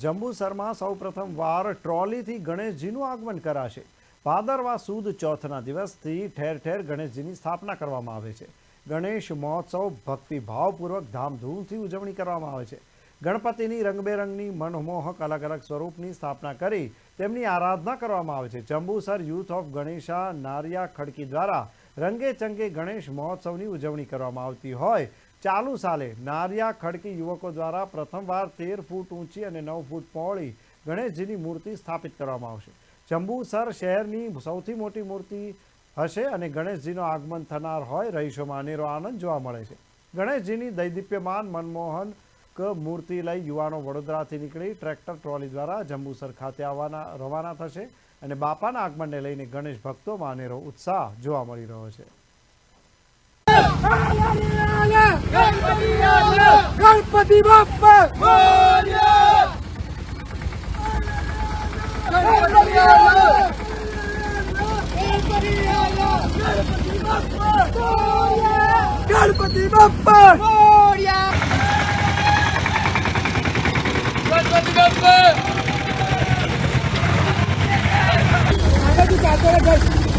જંબુસરમાં સૌ પ્રથમવાર ટ્રોલીથી ગણેશજીનું આગમન કરાશે. ભાદરવા સુદ ચોથના દિવસથી ઠેર ઠેર ગણેશજીની સ્થાપના કરવામાં આવે છે. ગણેશ મહોત્સવ ભક્તિભાવપૂર્વક ધામધૂમથી ઉજવણી કરવામાં આવે છે. ગણપતિની રંગબેરંગની મનમોહક અલગ અલગ સ્વરૂપની સ્થાપના કરી તેમની આરાધના કરવામાં આવે છે. જંબુસર યુથ ઓફ ગણેશા નારિયા ખડકી દ્વારા રંગે ચંગે ગણેશ મહોત્સવની ઉજવણી કરવામાં આવતી હોય ચાલુ સાલે નારિયા ખડકી યુવકો દ્વારા પ્રથમવાર તેર ફૂટ ઊંચી અને નવ ફૂટ પહોળી ગણેશજીની મૂર્તિ સ્થાપિત કરવામાં આવશે. જંબુસર શહેરની સૌથી મોટી મૂર્તિ હશે અને ગણેશજીનો આગમન થનાર હોય રહીશોમાં અનેરો આનંદ જોવા મળે છે. ગણેશજીની દૈદીપ્યમાન મનમોહન મૂર્તિ લઈ યુવાનો વડોદરાથી નીકળી ટ્રેક્ટર ટ્રોલી દ્વારા જંબુસર ખાતે આવવાના રવાના થશે અને બાપાના આગમનને લઈને ગણેશ ભક્તોમાં અનેરો ઉત્સાહ જોવા મળી રહ્યો છે. ગણપતિ બાપ્પા ગણપતિ બાપ્પા ગણપતિ ચાલતો રહે, બસ.